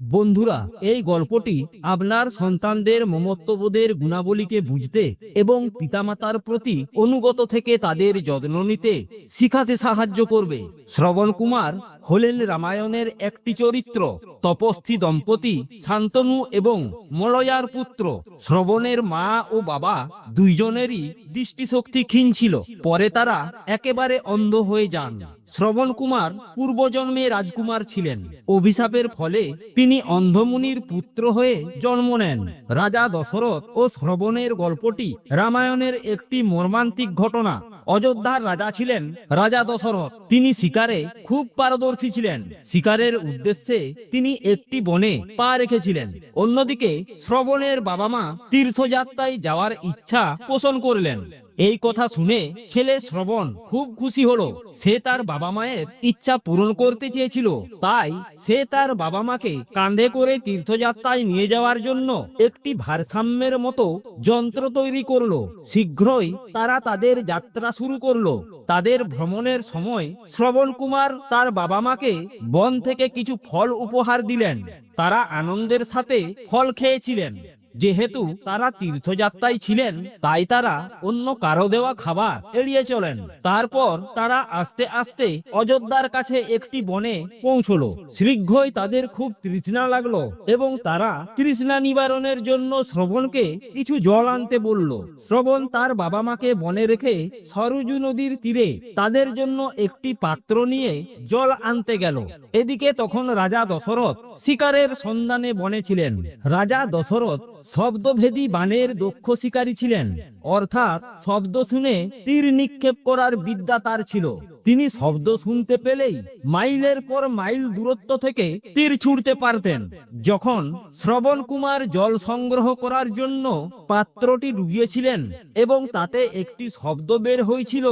বন্ধুরা, এই গল্পটি আপনার সন্তানদের মমত্ববোধের গুণাবলীকে বুঝতে এবং পিতামাতার প্রতি অনুগত থেকে তাদের যত্ন নিতে শিখাতে সাহায্য করবে। শ্রবণ কুমার হলেন রামায়ণের একটি চরিত্র। তপস্থি দম্পতি শান্তনু এবং মলয়ার পুত্র শ্রবণের মা ও বাবা দুইজনেরই দৃষ্টিশক্তি ক্ষীণ ছিল। পরে তারা একেবারে অন্ধ হয়ে যান। শ্রবণ কুমার পূর্বজন্মে রাজকুমার ছিলেন। অভিশাপের ফলে তিনি অন্ধমুনির পুত্র হয়ে জন্ম নেন। রাজা দশরথ ও শ্রবণের গল্পটি রামায়ণের একটি মর্মান্তিক ঘটনা অযোধ্যার রাজা ছিলেন রাজা দশরথ। তিনি শিকারে খুব পারদর্শী ছিলেন। শিকারের উদ্দেশ্যে তিনি একটি বনে পা রেখেছিলেন। অন্যদিকে শ্রবণের বাবা মা তীর্থযাত্রায় যাওয়ার ইচ্ছা পোষণ করলেন। এই কথা শুনে ছেলে শ্রবণ খুব খুশি হলো। সে তার বাবা মায়ের ইচ্ছা পূরণ করতে চেয়েছিল। তাই সে তার বাবা মাকে কাঁধে করে তীর্থযাত্রায় নিয়ে যাওয়ার জন্য একটি ভারসাম্যের মতো যন্ত্র তৈরি করল। শীঘ্রই তারা তাদের যাত্রা শুরু করল। তাদের ভ্রমণের সময় শ্রবণ কুমার তার বাবা মাকে বন থেকে কিছু ফল উপহার দিলেন। তারা আনন্দের সাথে ফল খেয়েছিলেন। যেহেতু তারা তীর্থযাত্রায় ছিলেন, তাই তারা অন্য কারও দেওয়া খাবার এড়িয়ে চলেন। তারপর তারা আস্তে আস্তে অযোধ্যার কাছে একটি বনে পৌঁছলো। শীঘ্রই তাদের খুব তৃষ্ণা লাগল এবং তারা তৃষ্ণা নিবারণের জন্য শ্রবণকে কিছু জল আনতে বলল। শ্রবণ তার বাবা মাকে বনে রেখে সরজু নদীর তীরে তাদের জন্য একটি পাত্র নিয়ে জল আনতে গেল। এদিকে তখন রাজা দশরথ শিকারের সন্ধানে বনে ছিলেন। রাজা দশরথ শব্দভেদী বানের দক্ষ শিকারী ছিলেন। অর্থাৎ শব্দ শুনে তীর নিক্ষেপ করার বিদ্যা তার ছিল। তিনি শব্দ শুনতে পেলেই মাইলের পর মাইল দূরত্ব থেকে তীর ছুড়তে পারতেন। যখন শ্রবণ কুমার জল সংগ্রহ করার জন্য পাত্রটি ডুবিয়েছিলেন এবং তাতে একটি শব্দ বের হয়েছিল,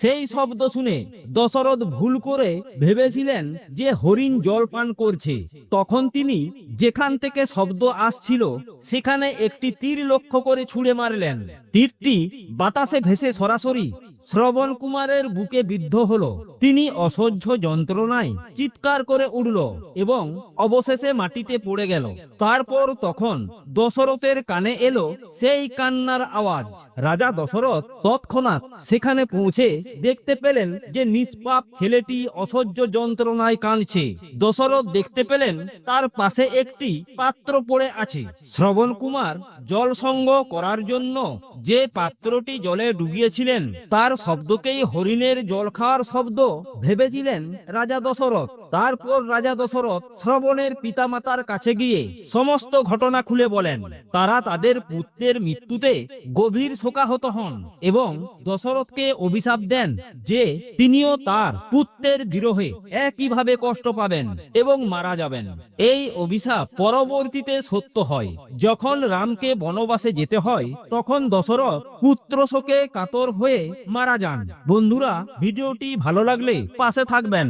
সেই শব্দ শুনে দশরথ ভুল করে ভেবেছিলেন যে হরিণ জল পান করছে। তখন তিনি যেখান থেকে শব্দ আসছিল, সেখানে একটি তীর লক্ষ্য করে ছুঁড়ে মারলেন। তীরটি বাতাসে ভেসে সরাসরি শ্রবণ কুমারের বুকে বিদ্ধ হলো। তিনি অসহ্য যন্ত্রণায় চিৎকার করে উঠল এবং অবশেষে মাটিতে পড়ে গেল। তারপর তখন দশরথের কানে এলো সেই কান্নার আওয়াজ। রাজা দশরথ তৎক্ষণাৎ সেখানে পৌঁছে দেখতে পেলেন যে নিষ্পাপ ছেলেটি অসহ্য যন্ত্রণায় কাঁদছে। দশরথ দেখতে পেলেন তার পাশে একটি পাত্র পড়ে আছে। শ্রবণ কুমার জল সংগ্রহ করার জন্য যে পাত্রটি জলে ডুবিয়েছিলেন, তার শব্দকেই হরিণের জল খাওয়ার শব্দ ভেবেছিলেন রাজা দশরথ। তারপর রাজা দশরথ শ্রবণের পিতামাতার কাছে গিয়ে সমস্ত ঘটনা খুলে বলেন। তারা তাদের পুত্রের মৃত্যুতে গভীর শোকাহত হন এবং দশরথকে অভিশাপ দেন যে তিনিও তার পুত্রের বিরহে একইভাবে কষ্ট পাবেন এবং মারা যাবেন। এই অভিশাপ পরবর্তীতে সত্য হয়। যখন রামকে বনবাসে যেতে হয়, তখন দশরথ পুত্র শোকে কাতর হয়ে মারা যান। বন্ধুরা ভিডিওটি ভালো লাগলে পাশে থাকবেন।